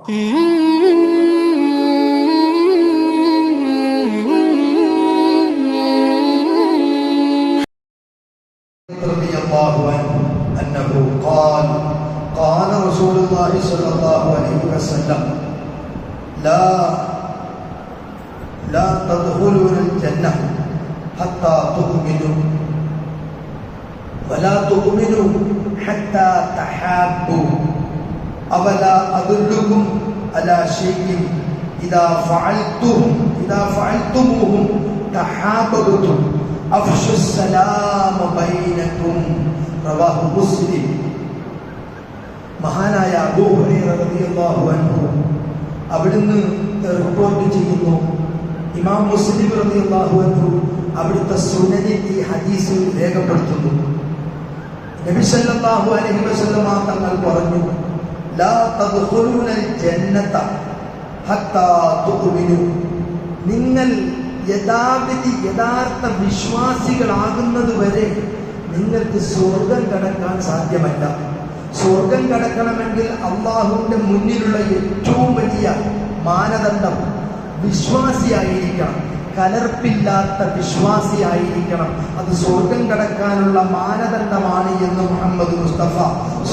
رضي الله عنه أنه قال قال رسول الله صلى الله عليه وسلم لا لا تدخلون الجنة حتى تؤمنوا ولا تؤمنوا حتى تحابوا. അവല അതുല്ലുക്കും അല ഷെയ്ക്കും ഇതാ ഫഅൽത്തുഹും ഇതാ ഫഅൽത്തുമൂഹും തഹാബബതും അഫ്ഷു സലാമ ബൈനകും റവാഹു മുസ്ലിം മഹാനായ അബൂ ഹുറൈറ റളിയല്ലാഹു അൻഹു അവിടുന്ന് റിപ്പോർട്ട് ചെയ്യുന്നു. ഇമാം മുസ്ലിം റളിയല്ലാഹു അൻഹു അവിടുത്തെ സുനനിൽ ഈ ഹദീസ് രേഖപ്പെടുത്തുന്നു. നബി സല്ലല്ലാഹു അലൈഹി വസല്ലം തങ്ങൾ പറഞ്ഞു നിങ്ങൾ യഥാവിധി യഥാർത്ഥ വിശ്വാസികളാകുന്നത് വരെ നിങ്ങൾക്ക് സ്വർഗം കടക്കാൻ സാധ്യമല്ല. സ്വർഗം കടക്കണമെങ്കിൽ അള്ളാഹുവിന്റെ മുന്നിലുള്ള ഏറ്റവും വലിയ മാനദണ്ഡം വിശ്വാസിയായിരിക്കണം. കലർപ്പില്ലാത്ത വിശ്വാസിയായിരിക്കണം. അത് സ്വർഗം കടക്കാനുള്ള മാനദണ്ഡമാണ് എന്ന് മുഹമ്മദ് മുസ്തഫ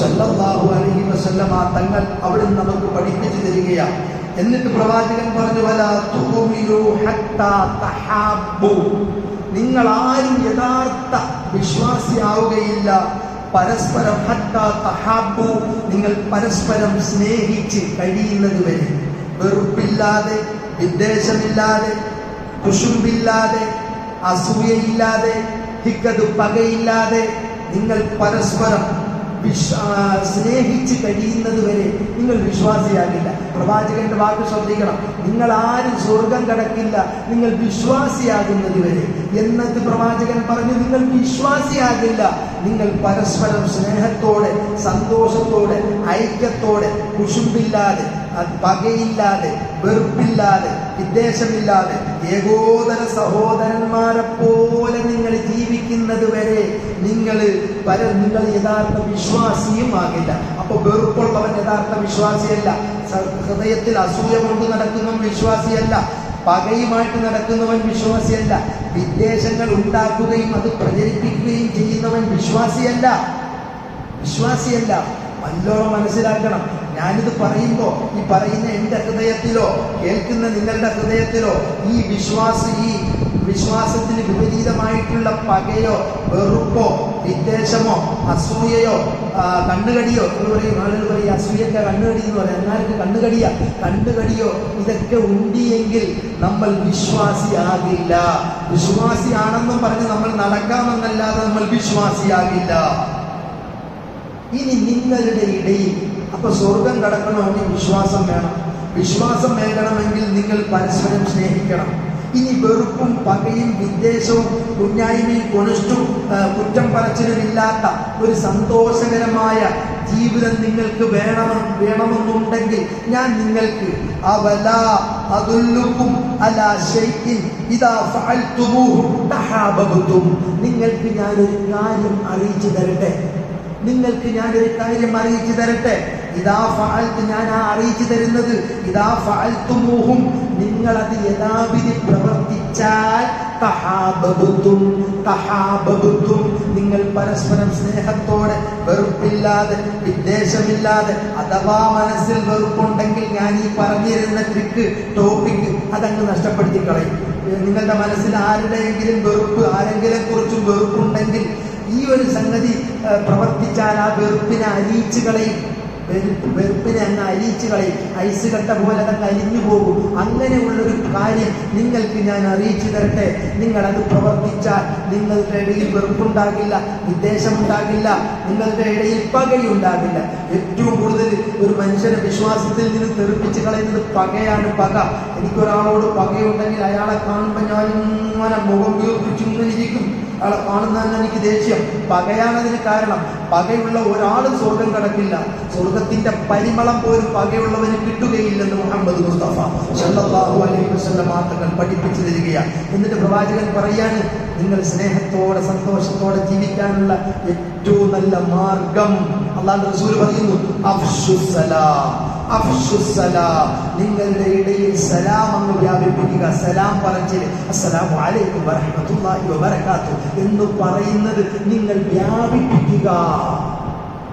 സല്ലല്ലാഹു അലൈഹി വസല്ലമ തങ്ങൾ അവിടെ നമുക്ക് പഠിപ്പിച്ചു തരികയാണ് എന്നിട്ട് പ്രവാചകൻ പറഞ്ഞു നിങ്ങൾ ആരും യഥാർത്ഥ വിശ്വാസിയാവുകയില്ല. പരസ്പരം തഹാബ്ബു നിങ്ങൾ പരസ്പരം സ്നേഹിച്ച് കഴിയുന്നത് വരെ വെറുപ്പില്ലാതെ വിദ്വേഷമില്ലാതെ കുശുമ്പില്ലാതെ അസൂയയില്ലാതെ ഹിക്കതു പകയില്ലാതെ നിങ്ങൾ പരസ്പരം സ്നേഹിച്ച് കഴിയുന്നത് വരെ നിങ്ങൾ വിശ്വാസിയാകില്ല. പ്രവാചകന്റെ വാക്ക് ശ്രദ്ധിക്കണം. നിങ്ങൾ ആരും സ്വർഗം കടക്കില്ല. നിങ്ങൾ വിശ്വാസിയാകുന്നത് വരെ പ്രവാചകൻ പറഞ്ഞു നിങ്ങൾ വിശ്വാസിയാകില്ല. നിങ്ങൾ പരസ്പരം സ്നേഹത്തോടെ സന്തോഷത്തോടെ ഐക്യത്തോടെ കുശുമ്പില്ലാതെ പകയില്ലാതെ വെറുപ്പില്ലാതെ വിദ്വേഷമില്ലാതെ ഏകോദര സഹോദരന്മാരെ പോലെ നിങ്ങൾ ജീവിക്കുന്നത് വരെ നിങ്ങൾ പര നിങ്ങൾ യഥാർത്ഥ വിശ്വാസിയും ആകില്ല. അപ്പൊ വെറുപ്പുള്ളവൻ യഥാർത്ഥ വിശ്വാസിയല്ല. ഹൃദയത്തിൽ അസൂയ കൊണ്ട് നടക്കുന്നവൻ വിശ്വാസിയല്ല. പകയുമായിട്ട് നടക്കുന്നവൻ വിശ്വാസിയല്ല. വിദ്വേഷങ്ങൾ ഉണ്ടാക്കുകയും അത് പ്രചരിപ്പിക്കുകയും ചെയ്യുന്നവൻ വിശ്വാസിയല്ല. വിശ്വാസിയല്ല. നല്ലോണം മനസ്സിലാക്കണം. ഞാനിത് പറയുമ്പോൾ ഈ പറയുന്ന എന്റെ ഹൃദയത്തിലോ കേൾക്കുന്ന നിങ്ങളുടെ ഹൃദയത്തിലോ ഈ വിശ്വാസ ഈ വിശ്വാസത്തിന് വിപരീതമായിട്ടുള്ള പകയോ വെറുപ്പോ വിദ്വേഷമോ അസൂയയോ കണ്ണുകടിയോ എന്ന് പറയും ആളുകൾ പറയും അസൂയൊക്കെ കണ്ണുകടി എന്ന് പറയും. എന്നാർക്ക് കണ്ണുകടിയ. കണ്ണുകടിയോ ഇതൊക്കെ ഉണ്ടിയെങ്കിൽ നമ്മൾ വിശ്വാസിയാകില്ല. വിശ്വാസിയാണെന്നും പറഞ്ഞ് നമ്മൾ നടക്കാമെന്നല്ലാതെ നമ്മൾ വിശ്വാസിയാകില്ല. ഇനി നിങ്ങളുടെ ഇടയിൽ അപ്പൊ സ്വർഗം കടക്കണമെങ്കിൽ വിശ്വാസം വേണം. വിശ്വാസം വേണമെങ്കിൽ നിങ്ങൾ പരസ്പരം സ്നേഹിക്കണം. ഇനി വെറുപ്പും പകയും വിദ്വേഷവും കുഞ്ഞായ്മയും കൊണിഷ്ടും കുറ്റം പറച്ചിലും ഇല്ലാത്ത ഒരു സന്തോഷകരമായ ജീവിതം നിങ്ങൾക്ക് വേണമെന്ന് വേണമെന്നുണ്ടെങ്കിൽ ഞാൻ നിങ്ങൾക്ക് അവല അതുല്ലുക്കും അല ഷൈഇൻ ഇദാ ഫഅൽതുമൂഹു നിങ്ങൾക്ക് ഞാനൊരു കാര്യം അറിയിച്ചു തരട്ടെ? നിങ്ങൾക്ക് ഞാനൊരു കാര്യം അറിയിച്ചു തരട്ടെ? ഇതാ ഫഅൽത്ത് ഞാൻ ആ അറിയിച്ചു തരുന്നത്. ഇതാ ഫഅൽത്തുമൂഹും. നിങ്ങൾ അത് യഥാവിധി പ്രവർത്തിച്ചാൽ തഹാബബുത്തും തഹാബബുത്തും. നിങ്ങൾ പരസ്പരം സ്നേഹത്തോടെ വെറുപ്പില്ലാതെ വിദ്വേഷമില്ലാതെ അഥവാ മനസ്സിൽ വെറുപ്പുണ്ടെങ്കിൽ ഞാൻ ഈ പറഞ്ഞിരുന്ന ട്രിക്ക് ടോപ്പിക് അതങ്ങ് നഷ്ടപ്പെടുത്തി കളയും. നിങ്ങളുടെ മനസ്സിൽ ആരുടെയെങ്കിലും വെറുപ്പ് ആരെങ്കിലും കുറിച്ചും വെറുപ്പുണ്ടെങ്കിൽ ഈ ഒരു സംഗതി പ്രവർത്തിച്ചാൽ ആ വെറുപ്പിനെ അരിയിച്ചു കളയും. വെറുപ്പ് വെറുപ്പിനെ അങ്ങ് അലിയിച്ചു കളയും. ഐസ് കട്ട പോലെ അതങ്ങ് അരിഞ്ഞു പോകും. അങ്ങനെയുള്ളൊരു കാര്യം നിങ്ങൾക്ക് ഞാൻ അറിയിച്ചു തരട്ടെ. നിങ്ങളത് പ്രവർത്തിച്ചാൽ നിങ്ങളുടെ ഇടയിൽ വെറുപ്പുണ്ടാകില്ല വിദ്വേഷമുണ്ടാകില്ല നിങ്ങളുടെ ഇടയിൽ പകയുണ്ടാകില്ല. ഏറ്റവും കൂടുതൽ ഒരു മനുഷ്യനെ വിശ്വാസത്തിൽ നിന്ന് തെറിപ്പിച്ച് കളയുന്നത് പകയാണ് പക. എനിക്കൊരാളോട് പകയുണ്ടെങ്കിൽ അയാളെ കാണുമ്പോൾ ഞാൻ ഇങ്ങനെ മുഖം വീർപ്പിച്ചു ഇരിക്കും. കാണുന്ന എനിക്ക് ദേഷ്യം. പകയാണതിന് കാരണം പകയുള്ള ഒരാളും സ്വർഗം കടക്കില്ല. സ്വർഗത്തിന്റെ പരിമളം പോലും പകയുള്ളവന് കിട്ടുകയില്ലെന്ന് മുഹമ്മദ് മുസ്തഫ സല്ലല്ലാഹു അലൈഹി വസല്ലം തങ്ങൾ പഠിപ്പിച്ചു തരികയാണ് എന്നിട്ട് പ്രവാചകൻ പറയാണ് നിങ്ങൾ സ്നേഹത്തോടെ സന്തോഷത്തോടെ ജീവിക്കാനുള്ള ഏറ്റവും നല്ല മാർഗം അള്ളാഹു റസൂൽ പറയുന്നു അഫ്ഷുസലാം. നിങ്ങളുടെ ഇടയിൽ സലാം അങ്ങ് വ്യാപിപ്പിക്കുക. സലാം പറച്ചിൽ അസ്സലാമു അലൈക്കും വറഹ്മത്തുള്ളാഹി വബറകാത്തു എന്ന് പറയുന്നത് നിങ്ങൾ വ്യാപിപ്പിക്കുക.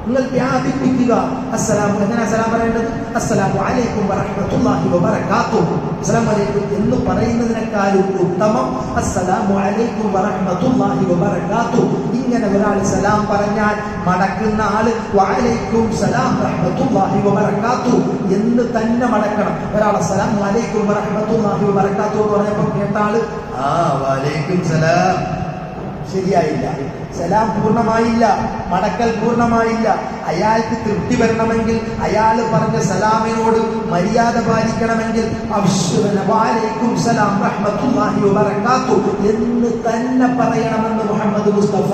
നിങ്ങൾ വ്യാപിപ്പിക്കുക. അസ്സലാമു എങ്ങനെ സലാം പറയേണ്ടത്? അസ്സലാമു അലൈക്കും വറഹ്മത്തുള്ളാഹി വബറകാത്തു അസ്സലാമു അലൈക്കും എന്ന് പറയുന്നതിനേക്കാളും ഉത്തമം അസ്സലാമു അലൈക്കും വറഹ്മത്തുള്ളാഹി വബറകാത്തു ഒരാൾ സലാം പറഞ്ഞാൽ മടക്കുന്ന ആൾ വഅലൈക്കും സലാം റഹ്മത്തുള്ളാഹി വബറകാത്തു. എന്ന് തന്നെ മടക്കണം. ഒരാളെ സലാം അലൈക്കും വറഹ്മത്തുള്ളാഹി വബറകാത്തു എന്ന് പറഞ്ഞപ്പോൾ കേട്ട ആൾ ആ വഅലൈക്കും സലാം. ശരിയായില്ല. സലാം പൂർണമായില്ല. മടക്കൽ പൂർണമായില്ല. അയാൾക്ക് തൃപ്തി വരണമെങ്കിൽ അയാൾ പറഞ്ഞ സലാമിനോട് മര്യാദ പാലിക്കണമെങ്കിൽ സലാം റഹ്മത്തുള്ളാഹി വബറകാത്തു എന്ന് തന്നെ പറയണമെന്ന് മുഹമ്മദ് മുസ്തഫ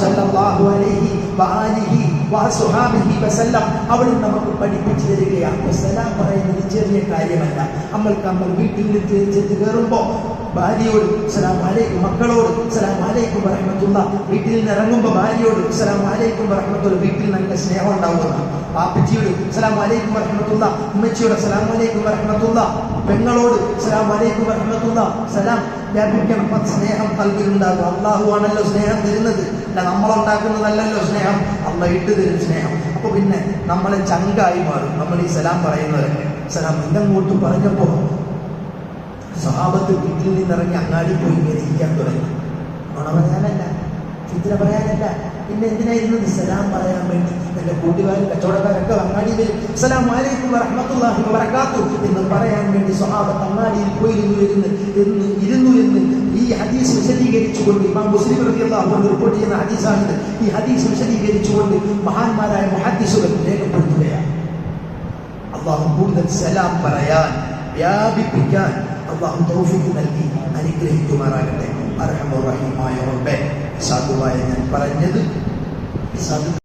സല്ലല്ലാഹു അലൈഹി വആലിഹി വസുഹാബിഹി വസല്ലം അവിടെ നമുക്ക് പഠിപ്പിച്ചു തരികയാണ്. സലാം പറയുന്നത് ചെറിയ കാര്യമല്ല. നമ്മൾക്ക് നമ്മൾ വീട്ടിൽ ചെന്ന് കയറുമ്പോൾ ഭാര്യയോട് സലാം വാലേക്കും മക്കളോട് സലാം വാലേക്കും വറഹ്മത്തുള്ള. വീട്ടിൽ നിന്ന് ഇറങ്ങുമ്പോൾ ഭാര്യയോട് സലാം വാലേക്കും വറഹ്മത്തുള്ള. വീട്ടിൽ നല്ല സ്നേഹം ഉണ്ടാവുന്ന പാപ്പച്ചിയോട് സലാം വാലേക്കും വറഹ്മത്തുള്ള. ഉമ്മച്ചിയോട് സലാം വാലേക്കും വറഹ്മത്തുള്ള. പെങ്ങളോട് സലാം വാലേക്കും വറഹ്മത്തുള്ള. സലാം വ്യാപിക്കണം സ്നേഹം നൽകുന്നുണ്ടാകും. അള്ളാഹു ആണല്ലോ സ്നേഹം തരുന്നത്. അല്ല നമ്മളുണ്ടാക്കുന്നതല്ലല്ലോ സ്നേഹം. അള്ള ഇട്ട് തരും സ്നേഹം. അപ്പൊ പിന്നെ നമ്മളെ ചങ്കായി മാറും. നമ്മൾ ഈ സലാം പറയുന്നവരൊക്കെ. സലാം ഇതങ്ങോട്ട് പറഞ്ഞപ്പോ സ്വഭാവത്ത് വീട്ടിൽ നിന്നിറങ്ങി അങ്ങാടി പോയി ഇരിക്കാൻ തുടങ്ങി. നുണ പറയാനല്ല ചിത്ര പറയാനല്ല. പിന്നെ എന്തിനായിരുന്നു സലാം പറയാൻ വേണ്ടി എന്റെ കൂട്ടുകാരും കച്ചവടക്കാരൊക്കെ അങ്ങാടിയിൽ സലാം അലൈക്കും വറഹ്മത്തുള്ളാഹി വറക്കാത്തു എന്ന് പറയാൻ വേണ്ടി സ്വഹാബത്ത് അങ്ങാടിയിൽ പോയിരുന്നു എന്ന് എന്ന് ഇരുന്നു എന്ന് ഈ ഹദീസ് വിശദീകരിച്ചുകൊണ്ട് ഇമാം മുസ്ലിം അൻഹു റിപ്പോർട്ട് ചെയ്യുന്ന ഹദീസാണിത്. ഈ ഹദീസ് വിശദീകരിച്ചുകൊണ്ട് മഹാന്മാരായ മഹാദീസുകൾ രേഖപ്പെടുത്തുകയാണ്. അള്ളാഹു കൂടുതൽ സലാം പറയാൻ വ്യാപിപ്പിക്കാൻ അള്ളാഹു തൗഫീഖ് നൽകി അനുഗ്രഹിക്കുമാറാകട്ടെ. അർഹമുറഹിമായ റബ്ബേ സാധുവായ ഞാൻ പറഞ്ഞത് സാധു